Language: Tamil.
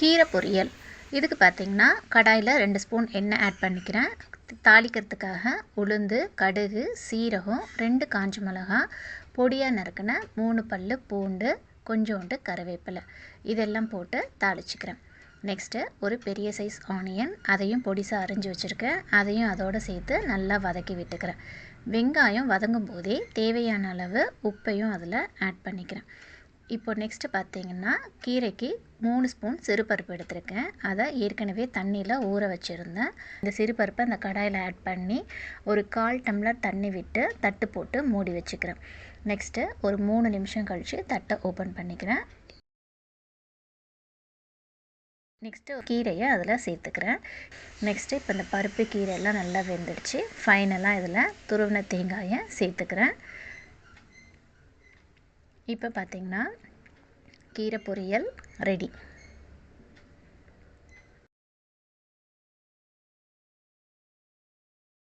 கீரை பொரியல். இதுக்கு பார்த்திங்கன்னா கடாயில் ரெண்டு ஸ்பூன் எண்ணெய் ஆட் பண்ணிக்கிறேன். தாளிக்கிறதுக்காக உளுந்து கடுகு சீரகம் ரெண்டு காஞ்ச மிளகா பொடியாக நறுக்கின மூணு பல் பூண்டு கொஞ்சோண்டு கருவேப்பிலை. இதெல்லாம் போட்டு தாளிச்சிக்கிறேன். நெக்ஸ்ட்டு ஒரு பெரிய சைஸ் ஆனியன் அதையும் பொடிசாக அரிஞ்சு வச்சுருக்கேன். அதையும் அதோடு சேர்த்து நல்லா வதக்கி விட்டுக்கிறேன். வெங்காயம் வதங்கும் போதே தேவையான அளவு உப்பையும் அதில் ஆட் பண்ணிக்கிறேன். இப்போ நெக்ஸ்ட்டு பார்த்தீங்கன்னா கீரைக்கு மூணு ஸ்பூன் சிறுபருப்பு எடுத்திருக்கேன். அதை ஏற்கனவே தண்ணியில் ஊற வச்சுருந்தேன். இந்த சிறுபருப்பை அந்த கடாயில் ஆட் பண்ணி ஒரு கால் டம்ளர் தண்ணி விட்டு தட்டு போட்டு மூடி வச்சுக்கிறேன். நெக்ஸ்ட்டு ஒரு மூணு நிமிஷம் கழித்து தட்டை ஓப்பன் பண்ணிக்கிறேன். நெக்ஸ்ட்டு கீரையை அதில் சேர்த்துக்கிறேன். நெக்ஸ்ட்டு இப்போ இந்த பருப்பு கீரையெல்லாம் நல்லா வெந்துடுச்சு. ஃபைனலாக இதில் துருவின தேங்காயை சேர்த்துக்கிறேன். இப்போ பார்த்திங்கன்னா கீரை பொரியல் ரெடி.